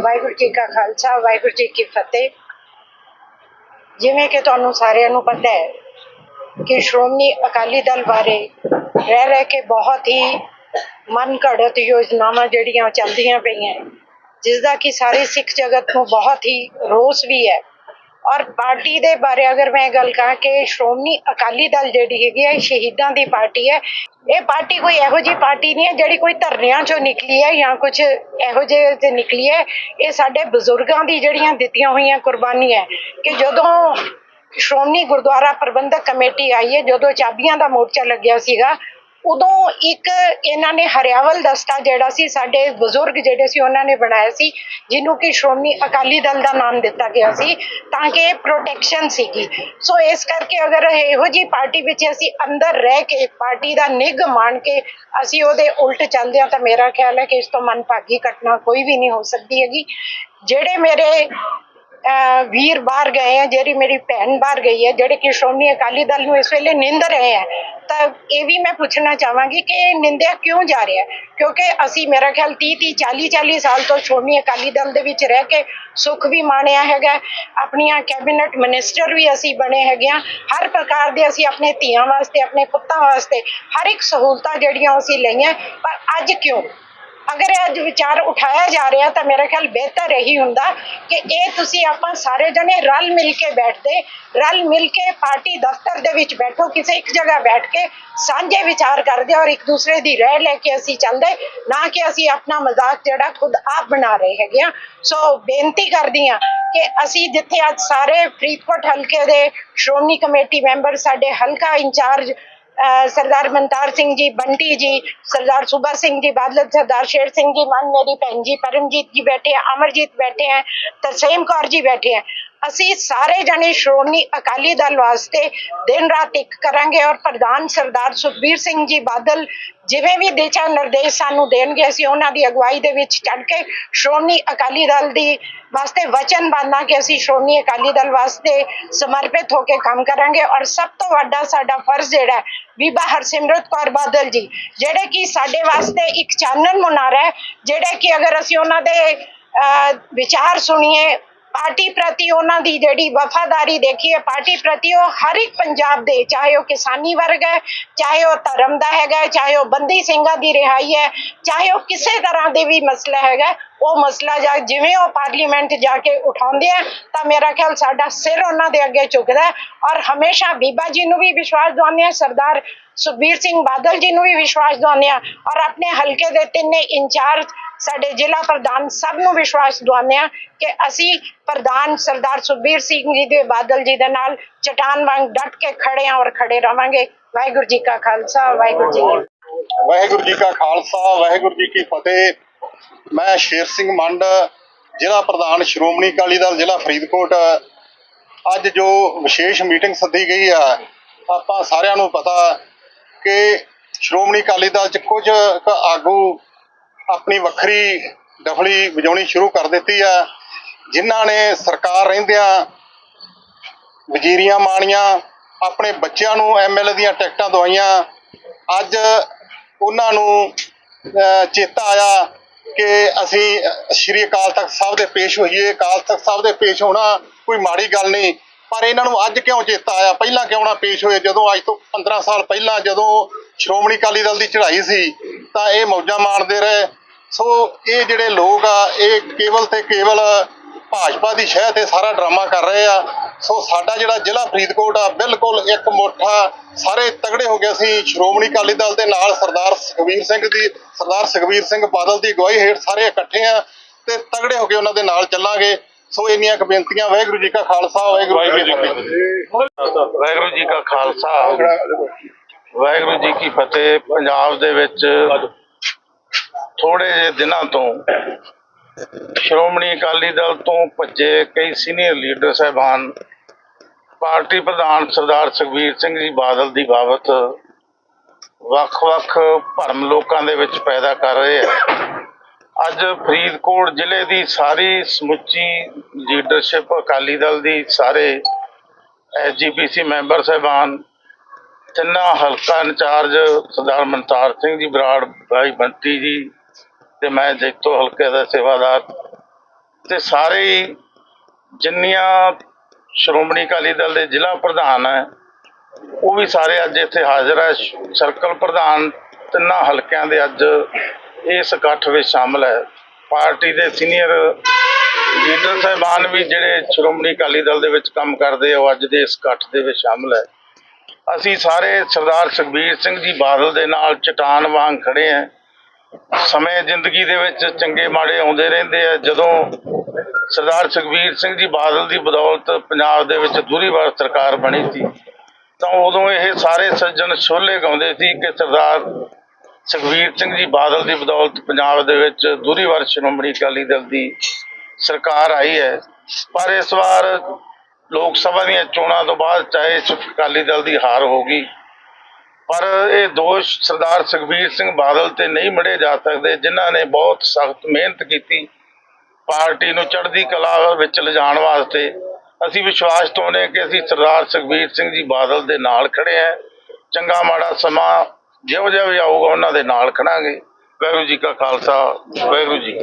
ਵਾਹਿਗੁਰੂ ਜੀ ਕਾ ਖਾਲਸਾ, ਵਾਹਿਗੁਰੂ ਜੀ ਕੀ ਫਤਿਹ। ਜਿਵੇਂ ਕਿ ਤੁਹਾਨੂੰ ਸਾਰਿਆਂ ਨੂੰ ਪਤਾ ਹੈ ਕਿ ਸ਼੍ਰੋਮਣੀ ਅਕਾਲੀ ਦਲ ਬਾਰੇ ਰਹਿ ਰਹਿ ਕੇ ਬਹੁਤ ਹੀ ਮਨ ਘੜਤ ਯੋਜਨਾਵਾਂ ਜਿਹੜੀਆਂ ਚੱਲਦੀਆਂ ਪਈਆਂ ਜਿਸ ਦਾ ਕਿ ਸਾਰੇ ਸਿੱਖ ਜਗਤ ਨੂੰ ਬਹੁਤ ਹੀ ਰੋਸ ਵੀ ਹੈ। ਔਰ ਪਾਰਟੀ ਦੇ ਬਾਰੇ ਅਗਰ ਮੈਂ ਗੱਲ ਕਰਾਂ ਕਿ ਸ਼੍ਰੋਮਣੀ ਅਕਾਲੀ ਦਲ ਜਿਹੜੀ ਹੈਗੀ ਹੈ ਸ਼ਹੀਦਾਂ ਦੀ ਪਾਰਟੀ ਹੈ। ਇਹ ਪਾਰਟੀ ਕੋਈ ਇਹੋ ਜਿਹੀ ਪਾਰਟੀ ਨਹੀਂ ਹੈ ਜਿਹੜੀ ਕੋਈ ਧਰਨਿਆਂ ਚੋਂ ਨਿਕਲੀ ਹੈ ਜਾਂ ਕੁਝ ਇਹੋ ਜਿਹੇ ਤੇ ਨਿਕਲੀ ਹੈ। ਇਹ ਸਾਡੇ ਬਜ਼ੁਰਗਾਂ ਦੀ ਜਿਹੜੀਆਂ ਦਿੱਤੀਆਂ ਹੋਈਆਂ ਕੁਰਬਾਨੀਆਂ ਕਿ ਜਦੋਂ ਸ਼੍ਰੋਮਣੀ ਗੁਰਦੁਆਰਾ ਪ੍ਰਬੰਧਕ ਕਮੇਟੀ ਆਈ ਹੈ, ਜਦੋਂ ਚਾਬੀਆਂ ਦਾ ਮੋਰਚਾ ਲੱਗਿਆ ਸੀਗਾ ਉਦੋਂ ਇੱਕ ਇਹਨਾਂ ਨੇ ਹਰਿਆਵਲ ਦਸਤਾ ਜਿਹੜਾ ਸੀ, ਸਾਡੇ ਬਜ਼ੁਰਗ ਜਿਹੜੇ ਸੀ, ਉਹਨਾਂ ਨੇ ਬਣਾਇਆ ਸੀ, ਜਿਹਨੂੰ ਕਿ ਸ਼੍ਰੋਮਣੀ ਅਕਾਲੀ ਦਲ ਦਾ ਨਾਮ ਦਿੱਤਾ ਗਿਆ ਸੀ, ਤਾਂ ਕਿ ਪ੍ਰੋਟੈਕਸ਼ਨ ਸੀਗੀ। ਸੋ ਇਸ ਕਰਕੇ ਅਗਰ ਇਹੋ ਜੀ ਪਾਰਟੀ ਵਿੱਚ ਅਸੀਂ ਅੰਦਰ ਰਹਿ ਕੇ ਪਾਰਟੀ ਦਾ ਨਿੱਘ ਮਾਣ ਕੇ ਅਸੀਂ ਉਹਦੇ ਉਲਟ ਚੱਲਦੇ ਹਾਂ, ਤਾਂ ਮੇਰਾ ਖਿਆਲ ਹੈ ਕਿ ਇਸ ਤੋਂ ਮਨਭਾਗੀ ਘਟਨਾ ਕੋਈ ਵੀ ਨਹੀਂ ਹੋ ਸਕਦੀ ਹੈਗੀ। ਜਿਹੜੇ ਮੇਰੇ ਵੀਰ ਬਾਹਰ ਗਏ ਹੈ ਜਿਹੜੀ ਮੇਰੀ ਭੈਣ ਬਾਹਰ ਗਈ ਹੈ ਜਿਹੜੇ ਕਿ ਸ਼੍ਰੋਮਣੀ ਅਕਾਲੀ ਦਲ ਨੂੰ ਇਸ ਵੇਲੇ ਨਿੰਦ ਰਹੇ ਹੈ ਤਾਂ ਇਹ ਵੀ ਮੈਂ ਪੁੱਛਣਾ ਚਾਹਾਂਗੀ ਕਿ ਇਹ ਨਿੰਦਿਆ ਕਿਉਂ ਜਾ ਰਿਹਾ? ਹੈ ਕਿਉਂਕਿ ਅਸੀਂ, ਮੇਰਾ ਖਿਆਲ 30 30 40 40 ਸਾਲ ਤੋਂ ਸ਼੍ਰੋਮਣੀ ਅਕਾਲੀ ਦਲ ਦੇ ਵਿੱਚ ਰਹਿ ਕੇ ਸੁੱਖ ਵੀ ਮਾਣਿਆ ਹੈਗਾ। ਆਪਣੀਆਂ ਕੈਬਨਿਟ ਮਿਨਿਸਟਰ ਵੀ ਅਸੀਂ ਬਣੇ ਹੈਗੇ ਹਾਂ ਹਰ ਪ੍ਰਕਾਰ ਦੇ ਅਸੀਂ ਆਪਣੇ ਧੀਆਂ ਵਾਸਤੇ, ਆਪਣੇ ਪੁੱਤਾਂ ਵਾਸਤੇ ਹਰ ਇੱਕ ਸਹੂਲਤਾਂ ਜਿਹੜੀਆਂ ਅਸੀਂ ਲਈਆਂ। ਪਰ ਅੱਜ ਕਿਉਂ? ਅਗਰ ਇਹ ਅੱਜ ਵਿਚਾਰ ਉਠਾਇਆ ਜਾ ਰਿਹਾ ਤਾਂ ਮੇਰਾ ਖਿਆਲ ਬਿਹਤਰ ਇਹੀ ਹੁੰਦਾ ਕਿ ਇਹ ਤੁਸੀਂ ਆਪਾਂ ਸਾਰੇ ਜਣੇ ਰਲ ਮਿਲ ਕੇ ਬੈਠਦੇ, ਰਲ ਮਿਲ ਕੇ ਪਾਰਟੀ ਦਫ਼ਤਰ ਦੇ ਵਿੱਚ ਬੈਠੋ, ਕਿਸੇ ਇੱਕ ਜਗ੍ਹਾ ਬੈਠ ਕੇ ਸਾਂਝੇ ਵਿਚਾਰ ਕਰਦੇ ਔਰ ਇੱਕ ਦੂਸਰੇ ਦੀ ਰਹਿ ਲੈ ਕੇ ਅਸੀਂ ਚੱਲਦੇ, ਨਾ ਕਿ ਅਸੀਂ ਆਪਣਾ ਮਜ਼ਾਕ ਜਿਹੜਾ ਖੁਦ ਆਪ ਬਣਾ ਰਹੇ ਹੈਗੇ ਆ ਸੋ ਬੇਨਤੀ ਕਰਦੀ ਆ ਕਿ ਅਸੀਂ ਜਿੱਥੇ ਅੱਜ ਸਾਰੇ ਫਰੀਦਕੋਟ ਹਲਕੇ ਦੇ ਸ਼੍ਰੋਮਣੀ ਕਮੇਟੀ ਮੈਂਬਰ, ਸਾਡੇ ਹਲਕਾ ਇੰਚਾਰਜ ਅਹ ਸਰਦਾਰ ਮਨਤਾਰ ਸਿੰਘ ਜੀ, ਬੰਟੀ ਜੀ, ਸਰਦਾਰ ਸੁਭਾ ਸਿੰਘ ਜੀ, ਬਾਦਲ ਸਰਦਾਰ ਸ਼ੇਰ ਸਿੰਘ ਜੀ, ਮਨ ਮੇਰੀ ਭੈਣ ਜੀ, ਪਰਮਜੀਤ ਜੀ ਬੈਠੇ ਹੈ ਅਮਰਜੀਤ ਬੈਠੇ ਹੈ ਤਰਸੇਮ ਕੌਰ ਜੀ ਬੈਠੇ ਹੈ ਅਸੀਂ ਸਾਰੇ ਜਣੇ ਸ਼੍ਰੋਮਣੀ ਅਕਾਲੀ ਦਲ ਵਾਸਤੇ ਦਿਨ ਰਾਤ ਇੱਕ ਕਰਾਂਗੇ ਔਰ ਪ੍ਰਧਾਨ ਸਰਦਾਰ ਸੁਖਬੀਰ ਸਿੰਘ ਜੀ ਬਾਦਲ ਜਿਵੇਂ ਵੀ ਦਿਸ਼ਾ ਨਿਰਦੇਸ਼ ਸਾਨੂੰ ਦੇਣਗੇ, ਅਸੀਂ ਉਹਨਾਂ ਦੀ ਅਗਵਾਈ ਦੇ ਵਿੱਚ ਚੜ ਕੇ ਸ਼੍ਰੋਮਣੀ ਅਕਾਲੀ ਦਲ ਦੀ ਵਾਸਤੇ ਵਚਨ ਬੰਨਾ ਕਿ ਅਸੀਂ ਸ਼੍ਰੋਮਣੀ ਅਕਾਲੀ ਦਲ ਵਾਸਤੇ ਸਮਰਪਿਤ ਹੋ ਕੇ ਕੰਮ ਕਰਾਂਗੇ ਔਰ ਸਭ ਤੋਂ ਵੱਡਾ ਸਾਡਾ ਫਰਜ਼ ਜਿਹੜਾ ਬੀਬਾ ਹਰਸਿਮਰਤ ਕੌਰ ਬਾਦਲ ਜੀ, ਜਿਹੜੇ ਕਿ ਸਾਡੇ ਵਾਸਤੇ ਇੱਕ ਚਾਨਣ ਮੁਨਾਰਾ ਹੈ, ਜਿਹੜੇ ਕਿ ਅਗਰ ਅਸੀਂ ਉਹਨਾਂ ਦੇ ਵਿਚਾਰ ਸੁਣੀਏ ਪਾਰਟੀ ਪ੍ਰਤੀ ਉਹਨਾਂ ਦੀ ਜਿਹੜੀ ਵਫਾਦਾਰੀ ਦੇਖੀ ਹੈ, ਪਾਰਟੀ ਪ੍ਰਤੀ ਉਹ ਹਰ ਇੱਕ ਪੰਜਾਬ ਦੇ, ਚਾਹੇ ਉਹ ਕਿਸਾਨੀ ਵਰਗ ਹੈ, ਚਾਹੇ ਉਹ ਧਰਮ ਦਾ ਹੈਗਾ ਚਾਹੇ ਉਹ ਬੰਦੀ ਸਿੰਘਾਂ ਦੀ ਰਿਹਾਈ ਹੈ, ਚਾਹੇ ਉਹ ਕਿਸੇ ਤਰ੍ਹਾਂ ਦੇ ਵੀ ਮਸਲਾ ਹੈਗਾ ਉਹ ਮਸਲਾ ਜਾ ਜਿਵੇਂ ਉਹ ਪਾਰਲੀਮੈਂਟ ਜਾ ਕੇ ਉਠਾਉਂਦੇ ਆ, ਤਾਂ ਮੇਰਾ ਖਿਆਲ ਸਾਡਾ ਸਿਰ ਉਹਨਾਂ ਦੇ ਅੱਗੇ ਝੁਕਦਾ ਔਰ ਹਮੇਸ਼ਾ ਬੀਬਾ ਜੀ ਨੂੰ ਵੀ ਵਿਸ਼ਵਾਸ ਦਿਵਾਉਂਦੇ ਆ ਸਰਦਾਰ ਸੁਖਬੀਰ ਸਿੰਘ ਬਾਦਲ ਜੀ ਨੂੰ ਵੀ ਵਿਸ਼ਵਾਸ ਦਿਵਾਉਂਦੇ ਆ ਔਰ ਆਪਣੇ ਹਲਕੇ ਦੇ ਤਿੰਨੇ ਇੰਚਾਰਜ ਸਾਡੇ ਜ਼ਿਲ੍ਹਾ ਪ੍ਰਧਾਨ ਸਭ ਨੂੰ ਵਿਸ਼ਵਾਸ ਦਿਵਾਉਂਦੇ ਆ ਕਿ ਅਸੀਂ ਪ੍ਰਧਾਨ ਸਰਦਾਰ ਸੁਖਬੀਰ ਸਿੰਘ ਜੀ ਦੇ ਬਾਦਲ ਜੀ ਦੇ ਨਾਲ ਚਟਾਨ ਵਾਂਗ ਡਟ ਕੇ ਖੜੇ ਆ ਔਰ ਖੜੇ ਰਵਾਂਗੇ। ਵਾਹਿਗੁਰੂ ਜੀ ਕਾ ਖਾਲਸਾ, ਵਾਹਿਗੁਰੂ ਜੀ ਵਾਹਿਗੁਰੂ ਜੀ ਕਾ ਖਾਲਸਾ, ਵਾਹਿਗੁਰੂ ਜੀ ਕੀ ਫਤਿਹ। ਮੈਂ ਸ਼ੇਰ ਸਿੰਘ ਮੰਡ, ਜ਼ਿਲ੍ਹਾ ਪ੍ਰਧਾਨ ਸ਼੍ਰੋਮਣੀ ਅਕਾਲੀ ਦਲ, ਜ਼ਿਲ੍ਹਾ ਫਰੀਦਕੋਟ। ਅੱਜ ਜੋ ਵਿਸ਼ੇਸ਼ ਮੀਟਿੰਗ ਸੱਦੀ ਗਈ ਆ, ਆਪਾਂ ਸਾਰਿਆਂ ਨੂੰ ਪਤਾ ਕਿ ਸ਼੍ਰੋਮਣੀ ਅਕਾਲੀ ਦਲ ਚ ਕੁਝ ਆਗੂ ਆਪਣੀ ਵੱਖਰੀ ਦਫਲੀ ਵਜਾਉਣੀ ਸ਼ੁਰੂ ਕਰ ਦਿੱਤੀ ਆ। ਜਿਨ੍ਹਾਂ ਨੇ ਸਰਕਾਰ ਰਹਿੰਦਿਆਂ ਵਜ਼ੀਰੀਆਂ ਮਾਣੀਆਂ ਆਪਣੇ ਬੱਚਿਆਂ ਨੂੰ ਐਮਐਲਏ ਦੀਆਂ ਟਿਕਟਾਂ ਦਵਾਈਆਂ। ਅੱਜ ਉਹਨਾਂ ਨੂੰ ਚੇਤਾ ਆਇਆ ਕਿ ਅਸੀਂ ਸ਼੍ਰੀ ਅਕਾਲ ਤਖਤ ਸਾਹਿਬ ਦੇ ਪੇਸ਼ ਹੋਈਏ। ਅਕਾਲ ਤਖਤ ਸਾਹਿਬ ਦੇ ਪੇਸ਼ ਹੋਣਾ ਕੋਈ ਮਾੜੀ ਗੱਲ ਨਹੀਂ, ਪਰ ਇਹਨਾਂ ਨੂੰ ਅੱਜ ਕਿਉਂ ਚੇਤਾ ਆਇਆ? ਪਹਿਲਾਂ ਕਿਉਂ ਨਾ ਪੇਸ਼ ਹੋਏ? ਜਦੋਂ ਅੱਜ ਤੋਂ 15 ਸਾਲ ਪਹਿਲਾਂ ਜਦੋਂ ਸ਼੍ਰੋਮਣੀ ਅਕਾਲੀ ਦਲ ਦੀ ਚੜ੍ਹਾਈ ਸੀ, ਤਾਂ ਇਹ ਮੌਜਾਂ ਮਾਣਦੇ ਰਹੇ। ਸੋ ਇਹ ਜਿਹੜੇ ਲੋਕ ਆ ਇਹ ਕੇਵਲ ਤੇ ਕੇਵਲ ਭਾਜਪਾ ਦੀ ਸ਼ਹਿ ਤੇ ਸਾਰਾ ਡਰਾਮਾ ਕਰ ਰਹੇ ਆ। ਸੋ ਸਾਡਾ ਜਿਹੜਾ ਜ਼ਿਲ੍ਹਾ ਫਰੀਦਕੋਟ ਆ ਬਿਲਕੁਲ ਇੱਕ ਮੋਠਾ ਸਾਰੇ ਤਗੜੇ ਹੋ ਗਏ ਸੀ। ਸ਼੍ਰੋਮਣੀ ਅਕਾਲੀ ਦਲ ਦੇ ਨਾਲ ਸਰਦਾਰ ਸੁਖਬੀਰ ਸਿੰਘ ਦੀ ਸਰਦਾਰ ਸੁਖਬੀਰ ਸਿੰਘ ਬਾਦਲ ਦੀ ਅਗਵਾਈ ਹੇਠ ਸਾਰੇ ਇਕੱਠੇ ਆ ਤੇ ਤਗੜੇ ਹੋ ਕੇ ਉਹਨਾਂ ਦੇ ਨਾਲ ਚੱਲਾਂਗੇ। ਸੋ ਇੰਨੀਆਂ ਕੁ ਬੇਨਤੀਆਂ ਵਾਹਿਗੁਰੂ ਜੀ ਕਾ ਖਾਲਸਾ ਵਾਹਿਗੁਰੂ ਜੀ ਕੀ ਫਤਿਹ। ਵਾਹਿਗੁਰੂ ਜੀ ਕਾ ਖਾਲਸਾ। ਵਾਹਿਗੁਰੂ ਜੀ ਕੀ ਫਤਿਹ। ਪੰਜਾਬ ਦੇ ਵਿੱਚ ਥੋੜੇ ਜਿਹੇ ਦਿਨਾਂ ਤੋਂ ਸ਼੍ਰੋਮਣੀ ਅਕਾਲੀ ਦਲ ਤੋਂ ਭੱਜੇ ਕਈ ਸੀਨੀਅਰ ਲੀਡਰ ਸਹਿਬਾਨ ਪਾਰਟੀ ਪ੍ਰਧਾਨ ਸਰਦਾਰ ਸੁਖਬੀਰ ਸਿੰਘ ਜੀ ਬਾਦਲ ਦੀ ਬਾਬਤ ਵੱਖ-ਵੱਖ ਭਰਮ ਲੋਕਾਂ ਦੇ ਵਿੱਚ ਪੈਦਾ ਕਰ ਰਹੇ ਆ। ਅੱਜ ਫਰੀਦਕੋਟ ਜ਼ਿਲ੍ਹੇ ਦੀ ਸਾਰੀ ਸਮੁੱਚੀ ਲੀਡਰਸ਼ਿਪ ਅਕਾਲੀ ਦਲ ਦੀ ਸਾਰੇ ਐਸਜੀਪੀਸੀ ਮੈਂਬਰ ਸਹਿਬਾਨ ਤਿੰਨਾਂ ਹਲਕਾ ਇੰਚਾਰਜ ਸਰਦਾਰ ਮਨਤਾਰ ਸਿੰਘ ਜੀ, ਬਰਾੜ ਭਾਈ ਬੰਤੀ ਜੀ ਤੇ ਮੈਂ ਜੈਤੋ ਹਲਕੇ ਦਾ ਸੇਵਾਦਾਰ ਤੇ ਸਾਰੇ ਜਿੰਨੀਆਂ ਸ਼੍ਰੋਮਣੀ ਅਕਾਲੀ ਦਲ ਦੇ ਜ਼ਿਲ੍ਹਾ ਪ੍ਰਧਾਨ ਹੈ, ਉਹ ਵੀ ਸਾਰੇ ਅੱਜ ਇੱਥੇ ਹਾਜ਼ਰ ਹੈ। ਸਰਕਲ ਪ੍ਰਧਾਨ ਤਿੰਨਾਂ ਹਲਕਿਆਂ ਦੇ ਅੱਜ ਇਸ ਇਕੱਠ ਵਿੱਚ ਸ਼ਾਮਲ ਹੈ। ਪਾਰਟੀ ਦੇ ਸੀਨੀਅਰ ਲੀਡਰ ਸਾਹਿਬਾਨ ਵੀ ਜਿਹੜੇ ਸ਼੍ਰੋਮਣੀ ਅਕਾਲੀ ਦਲ ਦੇ ਵਿੱਚ ਕੰਮ ਕਰਦੇ ਆ, ਉਹ ਅੱਜ ਦੇ ਇਸ ਇਕੱਠ ਦੇ ਵਿੱਚ ਸ਼ਾਮਲ ਹੈ। ਅਸੀਂ ਸਾਰੇ ਸਰਦਾਰ ਸੁਖਬੀਰ ਸਿੰਘ ਜੀ ਬਾਦਲ ਦੇ ਨਾਲ ਚਟਾਨ ਵਾਂਗ ਖੜੇ ਆ ਸਮੇਂ ਜ਼ਿੰਦਗੀ ਦੇ ਵਿੱਚ ਚੰਗੇ ਮਾੜੇ ਆਉਂਦੇ ਰਹਿੰਦੇ ਆ। ਜਦੋਂ ਸਰਦਾਰ ਸੁਖਬੀਰ ਸਿੰਘ ਜੀ ਬਾਦਲ ਦੀ ਬਦੌਲਤ ਪੰਜਾਬ ਦੇ ਵਿੱਚ ਦੂਰੀ ਵਾਰ ਸਰਕਾਰ ਬਣੀ ਸੀ, ਤਾਂ ਉਦੋਂ ਇਹ ਸਾਰੇ ਸੱਜਣ ਛੋਲੇ ਗਾਉਂਦੇ ਸੀ ਕਿ ਸਰਦਾਰ ਸੁਖਬੀਰ ਸਿੰਘ ਜੀ ਬਾਦਲ ਦੀ ਬਦੌਲਤ ਪੰਜਾਬ ਦੇ ਵਿੱਚ ਦੂਰੀ ਵਾਰ ਸ਼੍ਰੋਮਣੀ ਅਕਾਲੀ ਦਲ ਦੀ ਸਰਕਾਰ ਆਈ ਹੈ। ਪਰ ਇਸ ਵਾਰ ਲੋਕ ਸਭਾ ਦੀਆਂ ਚੋਣਾਂ ਤੋਂ ਬਾਅਦ ਚਾਹੇ ਅਕਾਲੀ ਦਲ ਦੀ ਹਾਰ ਹੋ ਗਈ, ਪਰ ਇਹ ਦੋਸ਼ ਸਰਦਾਰ ਸੁਖਬੀਰ ਸਿੰਘ ਬਾਦਲ ਤੇ ਨਹੀਂ ਮੜੇ ਜਾ ਸਕਦੇ, ਜਿਨ੍ਹਾਂ ਨੇ ਬਹੁਤ ਸਖਤ ਮਿਹਨਤ ਕੀਤੀ, ਪਾਰਟੀ ਨੂੰ ਚੜ੍ਹਦੀ ਕਲਾ ਵਿੱਚ ਲਿਜਾਣ ਵਾਸਤੇ। ਅਸੀਂ ਵਿਸ਼ਵਾਸ ਟਾਉਂਦੇ ਕਿ ਅਸੀਂ ਸਰਦਾਰ ਸੁਖਬੀਰ ਸਿੰਘ ਜੀ ਬਾਦਲ ਦੇ ਨਾਲ ਖੜੇ ਆ ਚੰਗਾ ਮਾੜਾ ਸਮਾਂ ਜਿਹੋ ਜਿਹਾ ਵੀ ਆਊਗਾ, ਉਹਨਾਂ ਦੇ ਨਾਲ ਖੜਾਂਗੇ ਵਾਹਿਗੁਰੂ ਜੀ ਕਾ ਖਾਲਸਾ, ਵਾਹਿਗੁਰੂ ਜੀ